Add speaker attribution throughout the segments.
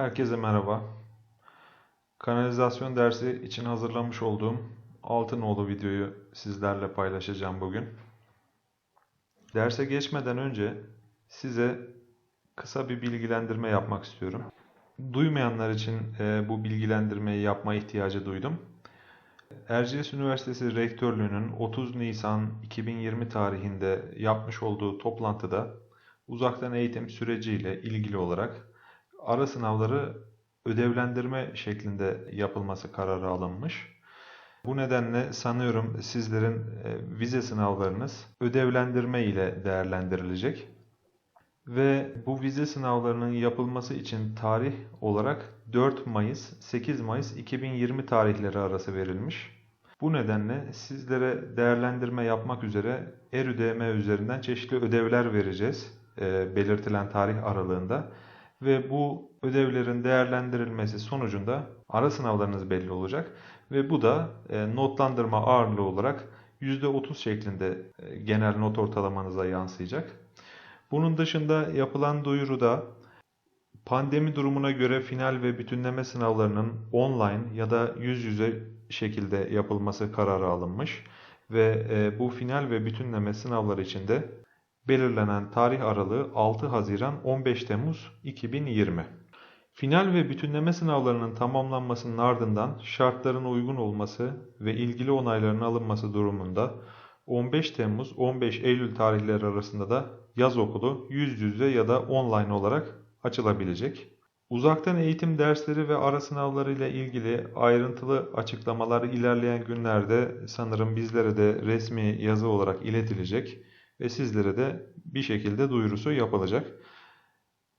Speaker 1: Herkese merhaba. Kanalizasyon dersi için hazırlamış olduğum Altınoğlu videoyu sizlerle paylaşacağım bugün. Derse geçmeden önce size kısa bir bilgilendirme yapmak istiyorum. Duymayanlar için e, bu bilgilendirmeyi yapma ihtiyacı duydum. Erciyes Üniversitesi Rektörlüğü'nün 30 Nisan 2020 tarihinde yapmış olduğu toplantıda uzaktan eğitim süreciyle ilgili olarak ara sınavları ödevlendirme şeklinde yapılması kararı alınmış. Bu nedenle sanıyorum sizlerin e, vize sınavlarınız ödevlendirme ile değerlendirilecek. Ve bu vize sınavlarının yapılması için tarih olarak 4 Mayıs 8 Mayıs 2020 tarihleri arası verilmiş. Bu nedenle sizlere değerlendirme yapmak üzere ERÜDM üzerinden çeşitli ödevler vereceğiz e, belirtilen tarih aralığında ve bu ödevlerin değerlendirilmesi sonucunda ara sınavlarınız belli olacak ve bu da e, notlandırma ağırlığı olarak %30 şeklinde e, genel not ortalamanıza yansıyacak. Bunun dışında yapılan duyuruda pandemi durumuna göre final ve bütünleme sınavlarının online ya da yüz yüze şekilde yapılması kararı alınmış ve e, bu final ve bütünleme sınavları için de belirlenen tarih aralığı 6 Haziran 15 Temmuz 2020. Final ve bütünleme sınavlarının tamamlanmasının ardından şartların uygun olması ve ilgili onayların alınması durumunda 15 Temmuz 15 Eylül tarihleri arasında da yaz okulu yüz yüze ya da online olarak açılabilecek. Uzaktan eğitim dersleri ve ara sınavları ile ilgili ayrıntılı açıklamalar ilerleyen günlerde sanırım bizlere de resmi yazı olarak iletilecek ve sizlere de bir şekilde duyurusu yapılacak.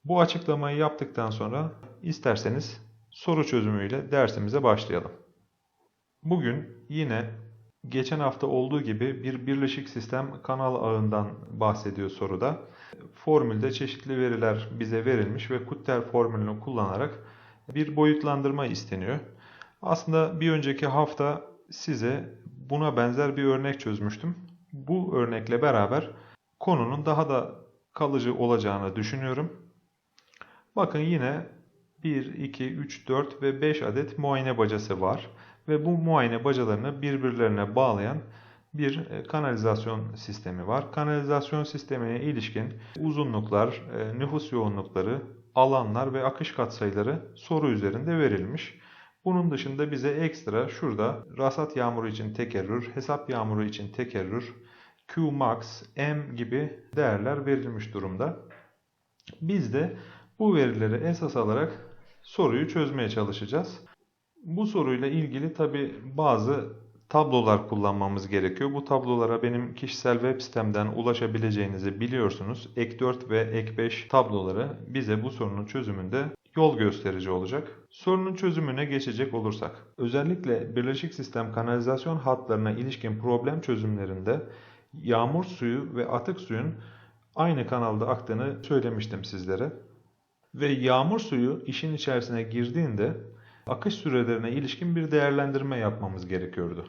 Speaker 1: Bu açıklamayı yaptıktan sonra isterseniz soru çözümüyle dersimize başlayalım. Bugün yine geçen hafta olduğu gibi bir birleşik sistem kanal ağından bahsediyor soruda. Formülde çeşitli veriler bize verilmiş ve Kutter formülünü kullanarak bir boyutlandırma isteniyor. Aslında bir önceki hafta size buna benzer bir örnek çözmüştüm. Bu örnekle beraber konunun daha da kalıcı olacağını düşünüyorum. Bakın yine 1, 2, 3, 4 ve 5 adet muayene bacası var. Ve bu muayene bacalarını birbirlerine bağlayan bir e, kanalizasyon sistemi var. Kanalizasyon sistemine ilişkin uzunluklar, e, nüfus yoğunlukları, alanlar ve akış katsayıları soru üzerinde verilmiş. Bunun dışında bize ekstra şurada rasat yağmuru için tekerrür, hesap yağmuru için tekerrür, Qmax, M gibi değerler verilmiş durumda. Biz de bu verileri esas alarak soruyu çözmeye çalışacağız. Bu soruyla ilgili tabi bazı tablolar kullanmamız gerekiyor. Bu tablolara benim kişisel web sitemden ulaşabileceğinizi biliyorsunuz. Ek 4 ve ek 5 tabloları bize bu sorunun çözümünde yol gösterici olacak. Sorunun çözümüne geçecek olursak, özellikle birleşik sistem kanalizasyon hatlarına ilişkin problem çözümlerinde yağmur suyu ve atık suyun aynı kanalda aktığını söylemiştim sizlere. Ve yağmur suyu işin içerisine girdiğinde akış sürelerine ilişkin bir değerlendirme yapmamız gerekiyordu.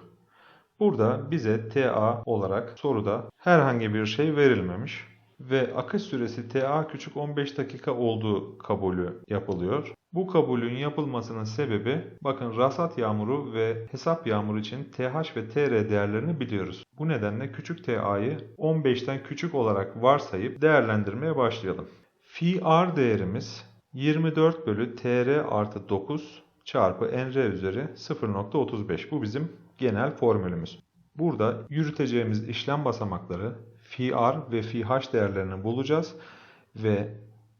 Speaker 1: Burada bize TA olarak soruda herhangi bir şey verilmemiş ve akış süresi TA küçük 15 dakika olduğu kabulü yapılıyor. Bu kabulün yapılmasının sebebi bakın rasat yağmuru ve hesap yağmuru için TH ve TR değerlerini biliyoruz. Bu nedenle küçük TA'yı 15'ten küçük olarak varsayıp değerlendirmeye başlayalım. Fi R değerimiz 24 bölü TR artı 9 çarpı NR üzeri 0.35. Bu bizim genel formülümüz. Burada yürüteceğimiz işlem basamakları fi R ve fi H değerlerini bulacağız ve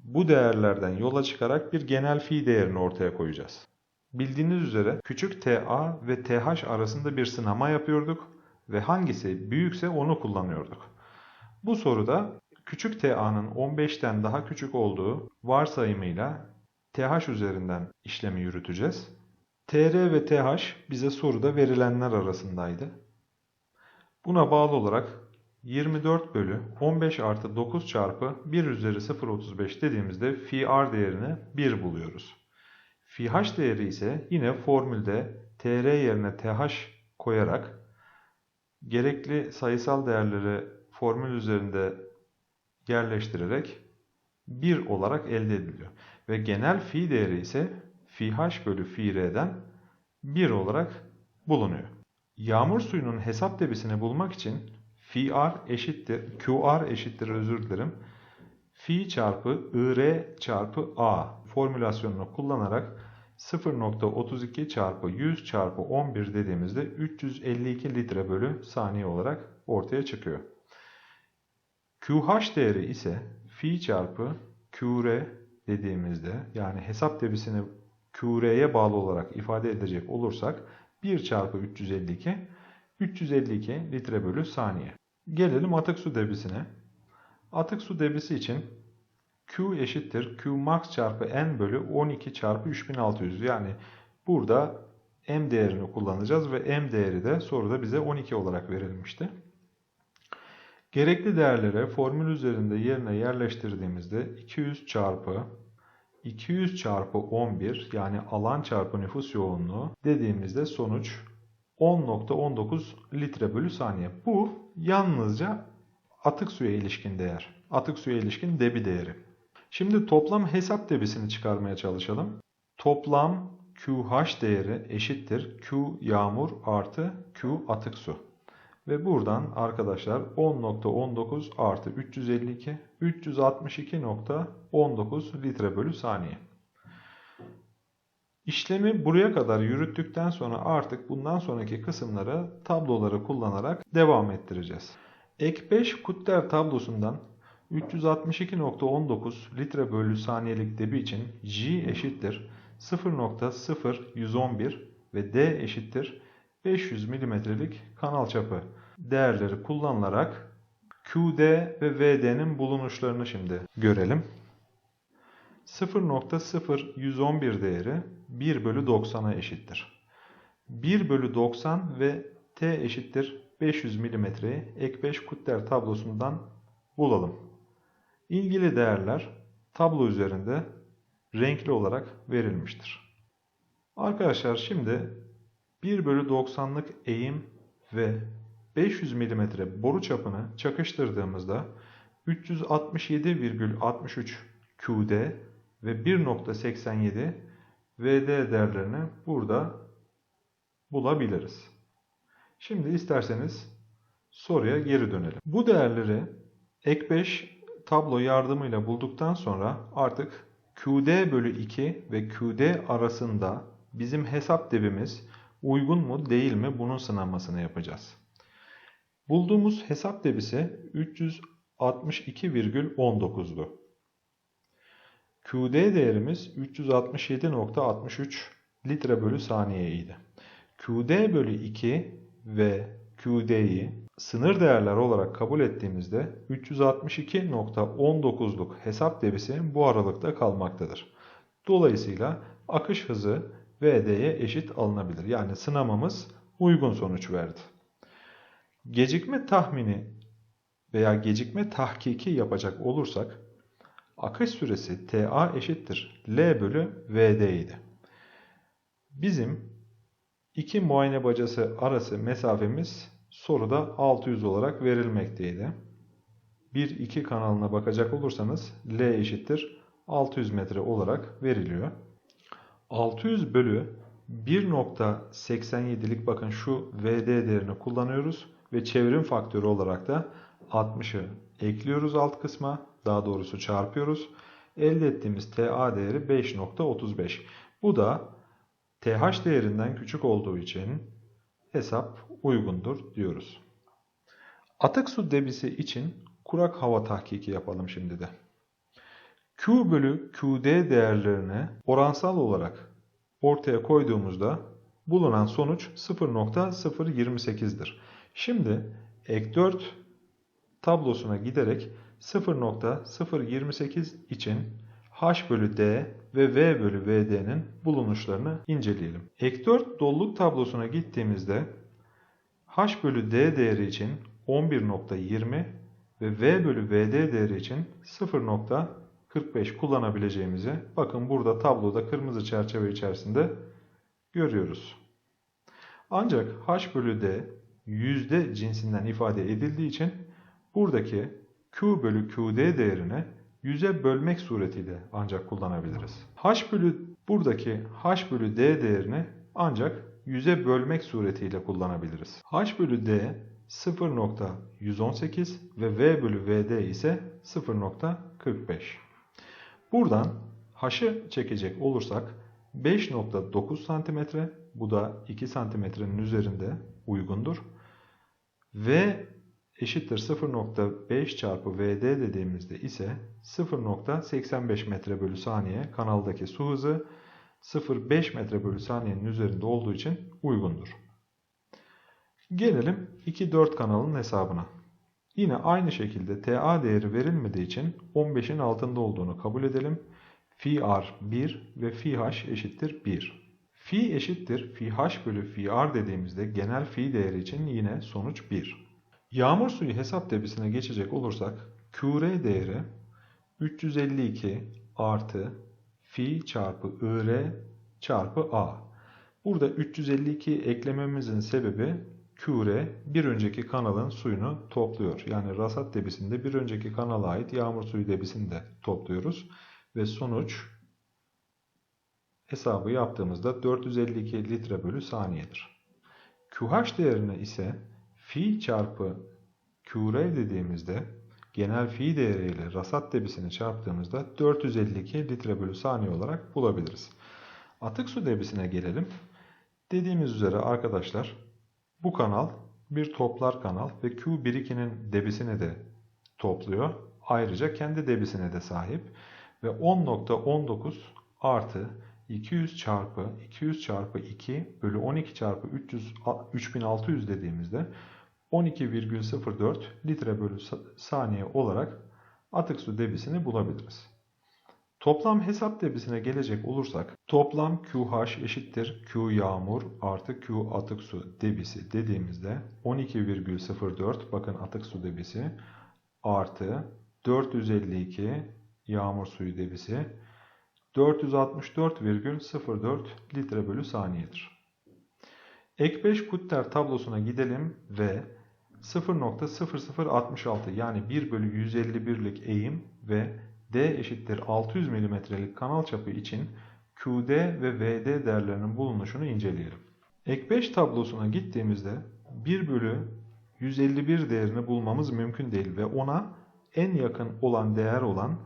Speaker 1: bu değerlerden yola çıkarak bir genel fi değerini ortaya koyacağız. Bildiğiniz üzere küçük ta ve th arasında bir sınama yapıyorduk ve hangisi büyükse onu kullanıyorduk. Bu soruda küçük ta'nın 15'ten daha küçük olduğu varsayımıyla th üzerinden işlemi yürüteceğiz. tr ve th bize soruda verilenler arasındaydı. Buna bağlı olarak 24 bölü 15 artı 9 çarpı 1 üzeri 0.35 dediğimizde fi r değerini 1 buluyoruz. Fi h değeri ise yine formülde tr yerine th koyarak gerekli sayısal değerleri formül üzerinde yerleştirerek 1 olarak elde ediliyor. ve genel fi değeri ise fi h bölü fi r'den 1 olarak bulunuyor. Yağmur suyunun hesap debisini bulmak için fi r eşittir, qr eşittir özür dilerim. Fi çarpı ir çarpı a formülasyonunu kullanarak 0.32 çarpı 100 çarpı 11 dediğimizde 352 litre bölü saniye olarak ortaya çıkıyor. QH değeri ise fi çarpı QR dediğimizde yani hesap debisini QR'ye bağlı olarak ifade edecek olursak 1 çarpı 352 352 litre bölü saniye. Gelelim atık su debisine. Atık su debisi için Q eşittir Q max çarpı N bölü 12 çarpı 3600. Yani burada M değerini kullanacağız ve M değeri de soruda bize 12 olarak verilmişti. Gerekli değerlere formül üzerinde yerine yerleştirdiğimizde 200 çarpı 200 çarpı 11 yani alan çarpı nüfus yoğunluğu dediğimizde sonuç 10.19 litre bölü saniye. Bu yalnızca atık suya ilişkin değer. Atık suya ilişkin debi değeri. Şimdi toplam hesap debisini çıkarmaya çalışalım. Toplam QH değeri eşittir Q yağmur artı Q atık su. Ve buradan arkadaşlar 10.19 artı 352 362.19 litre bölü saniye. İşlemi buraya kadar yürüttükten sonra artık bundan sonraki kısımları tabloları kullanarak devam ettireceğiz. Ek 5 Kutter tablosundan 362.19 litre bölü saniyelik debi için J eşittir 0.0111 ve D eşittir 500 mm'lik kanal çapı değerleri kullanılarak QD ve VD'nin bulunuşlarını şimdi görelim. 0.0111 değeri 1 bölü 90'a eşittir. 1 bölü 90 ve T eşittir 500 mm'yi ek 5 Kutter tablosundan bulalım. İlgili değerler tablo üzerinde renkli olarak verilmiştir. Arkadaşlar şimdi 1 bölü 90'lık eğim ve 500 mm boru çapını çakıştırdığımızda 367,63 QD ve 1.87 VD değerlerini burada bulabiliriz. Şimdi isterseniz soruya geri dönelim. Bu değerleri ek 5 tablo yardımıyla bulduktan sonra artık QD bölü 2 ve QD arasında bizim hesap debimiz uygun mu değil mi bunun sınanmasını yapacağız. Bulduğumuz hesap debisi 362,19'du. QD değerimiz 367.63 litre bölü saniye idi. QD bölü 2 ve QD'yi sınır değerler olarak kabul ettiğimizde 362.19'luk hesap debisi bu aralıkta kalmaktadır. Dolayısıyla akış hızı VD'ye eşit alınabilir. Yani sınamamız uygun sonuç verdi. Gecikme tahmini veya gecikme tahkiki yapacak olursak akış süresi TA eşittir L bölü VD idi. Bizim iki muayene bacası arası mesafemiz soruda 600 olarak verilmekteydi. 1-2 kanalına bakacak olursanız L eşittir 600 metre olarak veriliyor. 600 bölü 1.87'lik bakın şu VD değerini kullanıyoruz ve çevrim faktörü olarak da 60'ı ekliyoruz alt kısma. Daha doğrusu çarpıyoruz. Elde ettiğimiz TA değeri 5.35. Bu da TH değerinden küçük olduğu için hesap uygundur diyoruz. Atık su debisi için kurak hava tahkiki yapalım şimdi de. Q bölü QD değerlerini oransal olarak ortaya koyduğumuzda bulunan sonuç 0.028'dir. Şimdi ek 4 tablosuna giderek 0.028 için H bölü D ve V bölü VD'nin bulunuşlarını inceleyelim. Ek 4 doluluk tablosuna gittiğimizde H bölü D değeri için 11.20 ve V bölü VD değeri için 0.45 kullanabileceğimizi bakın burada tabloda kırmızı çerçeve içerisinde görüyoruz. Ancak H bölü D yüzde cinsinden ifade edildiği için buradaki Q bölü QD değerine yüze bölmek suretiyle ancak kullanabiliriz. H bölü buradaki H bölü D değerini ancak yüze bölmek suretiyle kullanabiliriz. H bölü D 0.118 ve V bölü VD ise 0.45. Buradan H'ı çekecek olursak 5.9 cm bu da 2 cm'nin üzerinde uygundur. V eşittir 0.5 çarpı VD dediğimizde ise 0.85 metre bölü saniye kanaldaki su hızı 0.5 metre bölü saniyenin üzerinde olduğu için uygundur. Gelelim 2-4 kanalın hesabına. Yine aynı şekilde TA değeri verilmediği için 15'in altında olduğunu kabul edelim. Fi R 1 ve fi H eşittir 1. Fi eşittir fi H bölü fi R dediğimizde genel fi değeri için yine sonuç 1. Yağmur suyu hesap debisine geçecek olursak QR değeri 352 artı fi çarpı IR çarpı A. Burada 352 eklememizin sebebi QR bir önceki kanalın suyunu topluyor. Yani rasat debisinde bir önceki kanala ait yağmur suyu debisini de topluyoruz. Ve sonuç hesabı yaptığımızda 452 litre bölü saniyedir. QH değerine ise fi çarpı QR dediğimizde genel fi değeriyle rasat debisini çarptığımızda 452 litre bölü saniye olarak bulabiliriz. Atık su debisine gelelim. Dediğimiz üzere arkadaşlar bu kanal bir toplar kanal ve Q12'nin debisini de topluyor. Ayrıca kendi debisine de sahip ve 10.19 artı 200 çarpı 200 çarpı 2 bölü 12 çarpı 300, 3600 dediğimizde 12,04 litre bölü saniye olarak atık su debisini bulabiliriz. Toplam hesap debisine gelecek olursak toplam QH eşittir Q yağmur artı Q atık su debisi dediğimizde 12,04 bakın atık su debisi artı 452 yağmur suyu debisi 464,04 litre bölü saniyedir. Ek 5 Kutter tablosuna gidelim ve 0.0066 yani 1 bölü 151'lik eğim ve D eşittir 600 mm'lik kanal çapı için QD ve VD değerlerinin bulunuşunu inceleyelim. Ek 5 tablosuna gittiğimizde 1 bölü 151 değerini bulmamız mümkün değil ve ona en yakın olan değer olan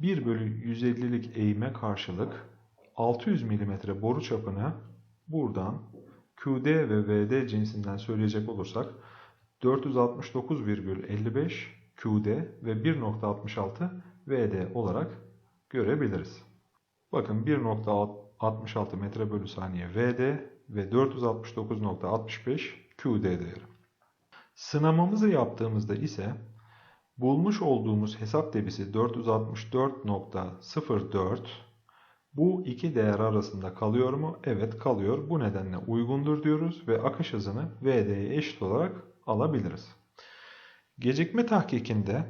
Speaker 1: 1 bölü 150'lik eğime karşılık 600 mm boru çapını buradan QD ve VD cinsinden söyleyecek olursak 469,55 QD ve 1.66 VD olarak görebiliriz. Bakın 1.66 metre bölü saniye VD ve 469.65 QD değeri. Sınamamızı yaptığımızda ise bulmuş olduğumuz hesap debisi 464.04 bu iki değer arasında kalıyor mu? Evet kalıyor. Bu nedenle uygundur diyoruz ve akış hızını VD'ye eşit olarak alabiliriz. Gecikme tahkikinde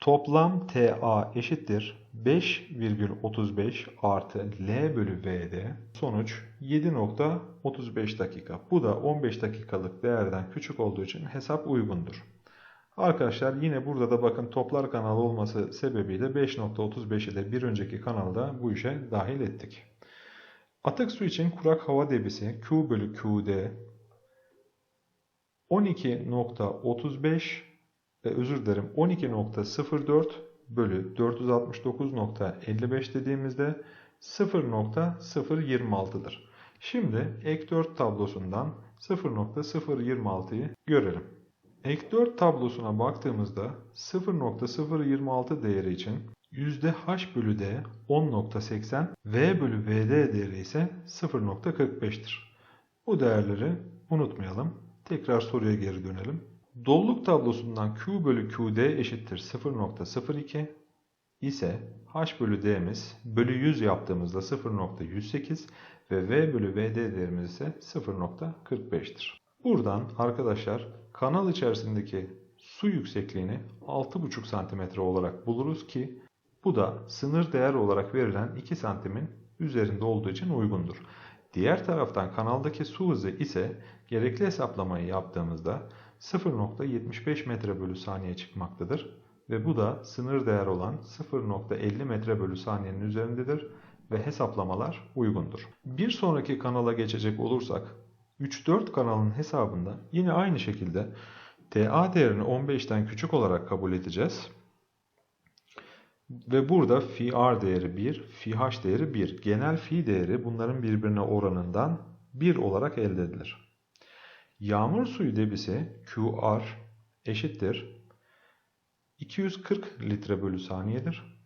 Speaker 1: toplam TA eşittir 5,35 artı L bölü V'de sonuç 7.35 dakika. Bu da 15 dakikalık değerden küçük olduğu için hesap uygundur. Arkadaşlar yine burada da bakın toplar kanalı olması sebebiyle 5.35'i de bir önceki kanalda bu işe dahil ettik. Atık su için kurak hava debisi Q bölü QD 12.35 e, özür dilerim 12.04 bölü 469.55 dediğimizde 0.026'dır. Şimdi ek 4 tablosundan 0.026'yı görelim. Ek 4 tablosuna baktığımızda 0.026 değeri için h bölü d 10.80 v bölü vd değeri ise 0.45'tir. Bu değerleri unutmayalım. Tekrar soruya geri dönelim. Doluluk tablosundan Q bölü QD eşittir 0.02 ise H bölü D'miz bölü 100 yaptığımızda 0.108 ve V bölü VD değerimiz ise 0.45'tir. Buradan arkadaşlar kanal içerisindeki su yüksekliğini 6,5 cm olarak buluruz ki bu da sınır değer olarak verilen 2 santimin üzerinde olduğu için uygundur. Diğer taraftan kanaldaki su hızı ise gerekli hesaplamayı yaptığımızda 0.75 metre bölü saniye çıkmaktadır. ve bu da sınır değer olan 0.50 metre bölü saniyenin üzerindedir ve hesaplamalar uygundur. Bir sonraki kanala geçecek olursak 3-4 kanalın hesabında yine aynı şekilde TA değerini 15'ten küçük olarak kabul edeceğiz. Ve burada fi r değeri 1, fi h değeri 1. Genel fi değeri bunların birbirine oranından 1 olarak elde edilir. Yağmur suyu debisi QR eşittir 240 litre bölü saniyedir.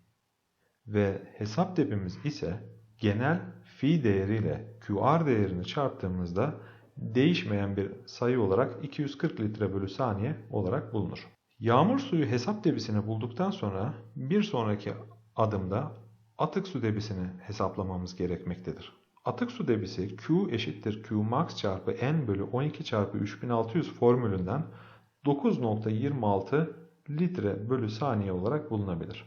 Speaker 1: Ve hesap debimiz ise genel fi değeriyle QR değerini çarptığımızda değişmeyen bir sayı olarak 240 litre bölü saniye olarak bulunur. Yağmur suyu hesap debisini bulduktan sonra bir sonraki adımda atık su debisini hesaplamamız gerekmektedir. Atık su debisi Q eşittir Q max çarpı N bölü 12 çarpı 3600 formülünden 9.26 litre bölü saniye olarak bulunabilir.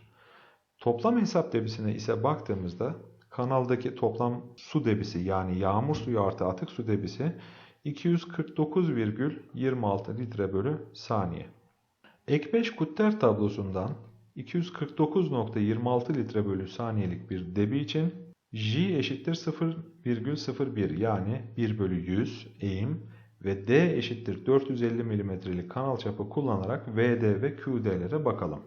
Speaker 1: Toplam hesap debisine ise baktığımızda kanaldaki toplam su debisi yani yağmur suyu artı atık su debisi 249,26 litre bölü saniye. Ek 5 Kutter tablosundan 249.26 litre bölü saniyelik bir debi için J eşittir 0,01 yani 1 bölü 100 eğim ve D eşittir 450 mm'lik kanal çapı kullanarak VD ve QD'lere bakalım.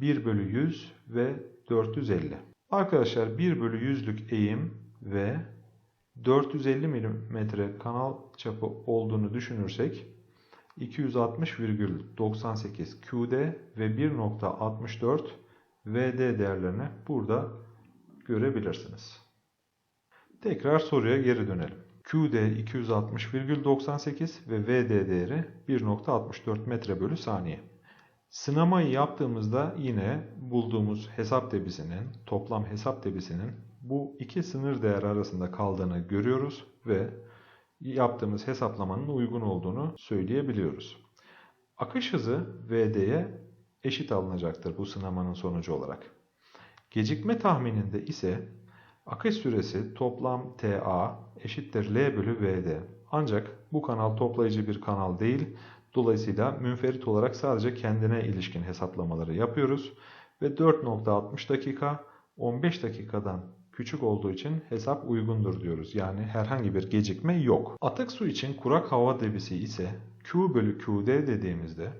Speaker 1: 1 bölü 100 ve 450. Arkadaşlar 1 bölü 100'lük eğim ve 450 mm kanal çapı olduğunu düşünürsek 260,98 QD ve 1.64 VD değerlerini burada görebilirsiniz. Tekrar soruya geri dönelim. QD 260,98 ve VD değeri 1.64 metre bölü saniye. Sınamayı yaptığımızda yine bulduğumuz hesap debisinin, toplam hesap debisinin bu iki sınır değer arasında kaldığını görüyoruz ve yaptığımız hesaplamanın uygun olduğunu söyleyebiliyoruz. Akış hızı VD'ye eşit alınacaktır bu sınamanın sonucu olarak. Gecikme tahmininde ise akış süresi toplam TA eşittir L bölü VD. Ancak bu kanal toplayıcı bir kanal değil. Dolayısıyla münferit olarak sadece kendine ilişkin hesaplamaları yapıyoruz. Ve 4.60 dakika 15 dakikadan küçük olduğu için hesap uygundur diyoruz. Yani herhangi bir gecikme yok. Atık su için kurak hava debisi ise Q bölü QD dediğimizde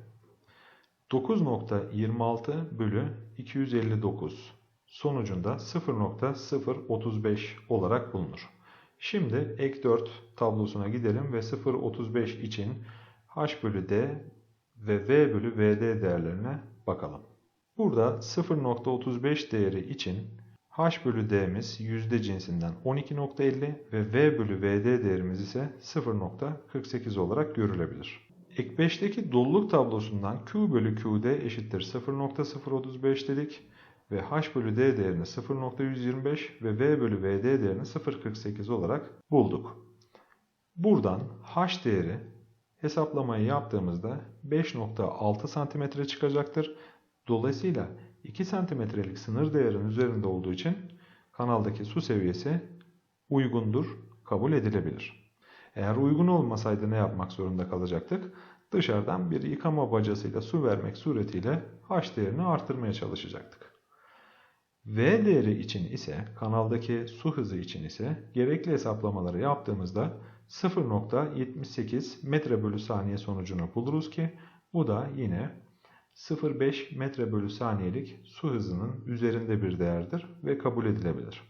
Speaker 1: 9.26 bölü 259 sonucunda 0.035 olarak bulunur. Şimdi ek 4 tablosuna gidelim ve 0.35 için H bölü D ve V bölü VD değerlerine bakalım. Burada 0.35 değeri için H bölü D'miz yüzde cinsinden 12.50 ve V bölü VD değerimiz ise 0.48 olarak görülebilir. Ek 5'teki doluluk tablosundan Q bölü QD eşittir 0.035 dedik ve H bölü D değerini 0.125 ve V bölü VD değerini 0.48 olarak bulduk. Buradan H değeri hesaplamayı yaptığımızda 5.6 cm çıkacaktır. Dolayısıyla 2 santimetrelik sınır değerinin üzerinde olduğu için kanaldaki su seviyesi uygundur, kabul edilebilir. Eğer uygun olmasaydı ne yapmak zorunda kalacaktık? Dışarıdan bir yıkama bacasıyla su vermek suretiyle H değerini artırmaya çalışacaktık. V değeri için ise kanaldaki su hızı için ise gerekli hesaplamaları yaptığımızda 0.78 metre bölü saniye sonucunu buluruz ki bu da yine 0.5 metre bölü saniyelik su hızının üzerinde bir değerdir ve kabul edilebilir.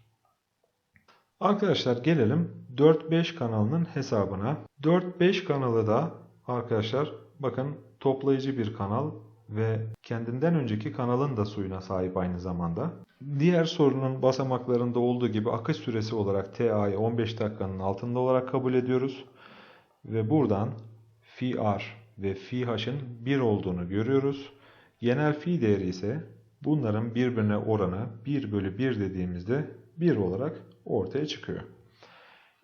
Speaker 1: Arkadaşlar gelelim 4-5 kanalının hesabına. 4-5 kanalı da arkadaşlar bakın toplayıcı bir kanal ve kendinden önceki kanalın da suyuna sahip aynı zamanda. Diğer sorunun basamaklarında olduğu gibi akış süresi olarak TA'yı 15 dakikanın altında olarak kabul ediyoruz. Ve buradan phi r ve phi h'ın 1 olduğunu görüyoruz. Genel fi değeri ise bunların birbirine oranı 1 bölü 1 dediğimizde 1 olarak ortaya çıkıyor.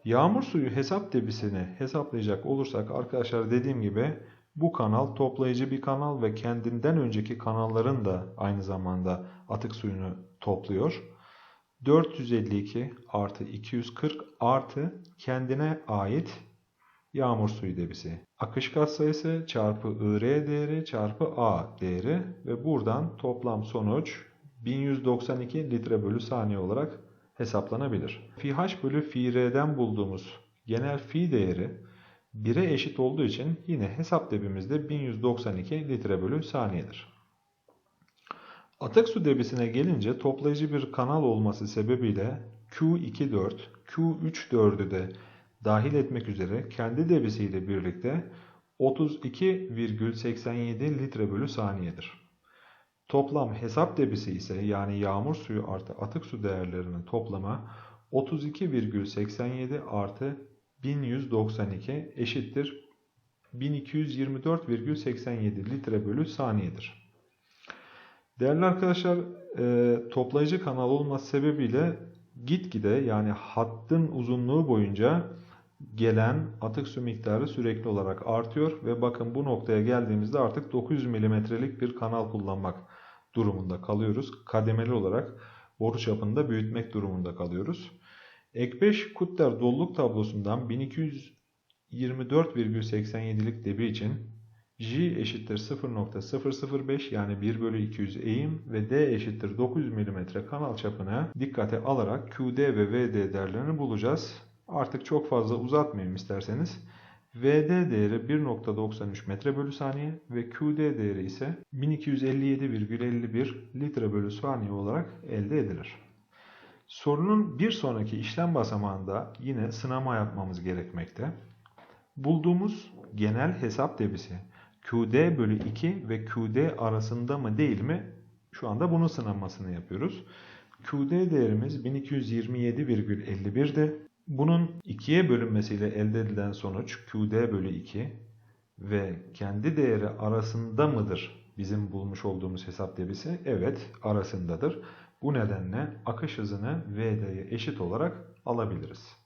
Speaker 1: Yağmur suyu hesap debisini hesaplayacak olursak arkadaşlar dediğim gibi bu kanal toplayıcı bir kanal ve kendinden önceki kanalların da aynı zamanda atık suyunu topluyor. 452 artı 240 artı kendine ait yağmur suyu debisi. Akış katsayısı çarpı IR değeri çarpı A değeri ve buradan toplam sonuç 1192 litre bölü saniye olarak hesaplanabilir. Fi h bölü fi r'den bulduğumuz genel fi değeri 1'e eşit olduğu için yine hesap debimizde 1192 litre bölü saniyedir. Atık su debisine gelince toplayıcı bir kanal olması sebebiyle Q24, Q34'ü de dahil etmek üzere kendi debisiyle birlikte 32,87 litre bölü saniyedir. Toplam hesap debisi ise yani yağmur suyu artı atık su değerlerinin toplamı 32,87 artı 1192 eşittir 1224,87 litre bölü saniyedir. Değerli arkadaşlar e, toplayıcı kanal olması sebebiyle gitgide yani hattın uzunluğu boyunca gelen atık su miktarı sürekli olarak artıyor ve bakın bu noktaya geldiğimizde artık 900 milimetrelik bir kanal kullanmak durumunda kalıyoruz. Kademeli olarak boru çapını da büyütmek durumunda kalıyoruz. Ek 5 Kutter doluluk tablosundan 1224,87'lik debi için J eşittir 0.005 yani 1 bölü 200 eğim ve D eşittir 900 mm kanal çapını dikkate alarak QD ve VD değerlerini bulacağız. Artık çok fazla uzatmayayım isterseniz. VD değeri 1.93 metre bölü saniye ve QD değeri ise 1257,51 litre bölü saniye olarak elde edilir. Sorunun bir sonraki işlem basamağında yine sınama yapmamız gerekmekte. Bulduğumuz genel hesap debisi QD bölü 2 ve QD arasında mı değil mi? Şu anda bunun sınamasını yapıyoruz. QD değerimiz 1227,51'de. Bunun 2'ye bölünmesiyle elde edilen sonuç QD bölü 2 ve kendi değeri arasında mıdır bizim bulmuş olduğumuz hesap debisi? Evet arasındadır. Bu nedenle akış hızını VD'ye eşit olarak alabiliriz.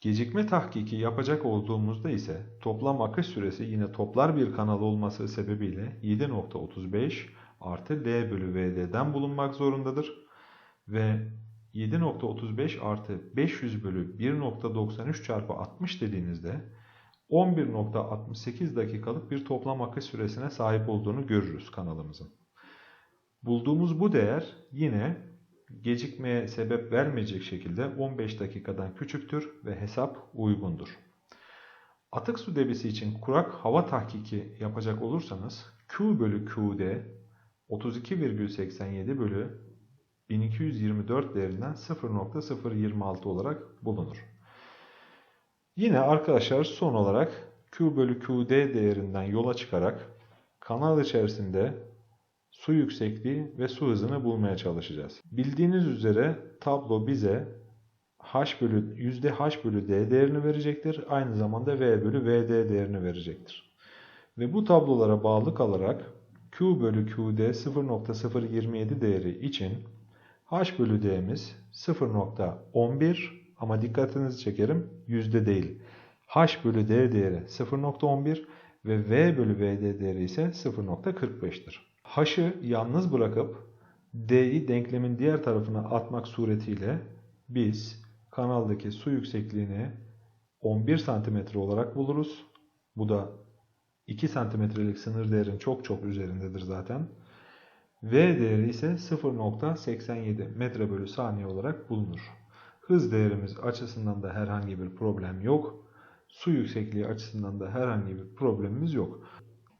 Speaker 1: Gecikme tahkiki yapacak olduğumuzda ise toplam akış süresi yine toplar bir kanal olması sebebiyle 7.35 artı D bölü VD'den bulunmak zorundadır. Ve 7.35 artı 500 bölü 1.93 çarpı 60 dediğinizde 11.68 dakikalık bir toplam akış süresine sahip olduğunu görürüz kanalımızın. Bulduğumuz bu değer yine gecikmeye sebep vermeyecek şekilde 15 dakikadan küçüktür ve hesap uygundur. Atık su debisi için kurak hava tahkiki yapacak olursanız Q bölü QD 32,87 bölü 1224 değerinden 0.026 olarak bulunur. Yine arkadaşlar son olarak Q bölü QD değerinden yola çıkarak kanal içerisinde su yüksekliği ve su hızını bulmaya çalışacağız. Bildiğiniz üzere tablo bize h bölü, h bölü d değerini verecektir. Aynı zamanda v bölü vd değerini verecektir. Ve bu tablolara bağlı kalarak q bölü qd 0.027 değeri için h bölü d'miz 0.11 ama dikkatinizi çekerim yüzde değil. h bölü d değeri 0.11 ve v bölü vd değeri ise 0.45'tir. h'ı yalnız bırakıp d'yi denklemin diğer tarafına atmak suretiyle biz kanaldaki su yüksekliğini 11 cm olarak buluruz. Bu da 2 cm'lik sınır değerin çok çok üzerindedir zaten. V değeri ise 0.87 metre bölü saniye olarak bulunur. Hız değerimiz açısından da herhangi bir problem yok. Su yüksekliği açısından da herhangi bir problemimiz yok.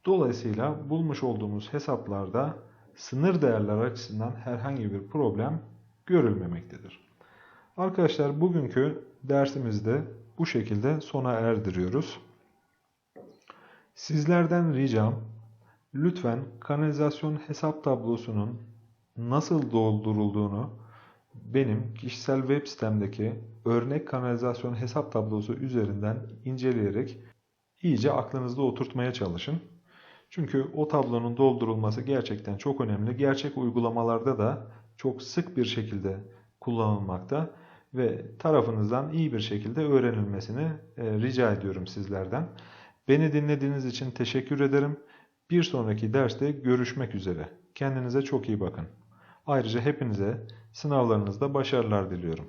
Speaker 1: Dolayısıyla bulmuş olduğumuz hesaplarda sınır değerler açısından herhangi bir problem görülmemektedir. Arkadaşlar bugünkü dersimizde bu şekilde sona erdiriyoruz. Sizlerden ricam Lütfen kanalizasyon hesap tablosunun nasıl doldurulduğunu benim kişisel web sitemdeki örnek kanalizasyon hesap tablosu üzerinden inceleyerek iyice aklınızda oturtmaya çalışın. Çünkü o tablonun doldurulması gerçekten çok önemli. Gerçek uygulamalarda da çok sık bir şekilde kullanılmakta ve tarafınızdan iyi bir şekilde öğrenilmesini e, rica ediyorum sizlerden. Beni dinlediğiniz için teşekkür ederim. Bir sonraki derste görüşmek üzere. Kendinize çok iyi bakın. Ayrıca hepinize sınavlarınızda başarılar diliyorum.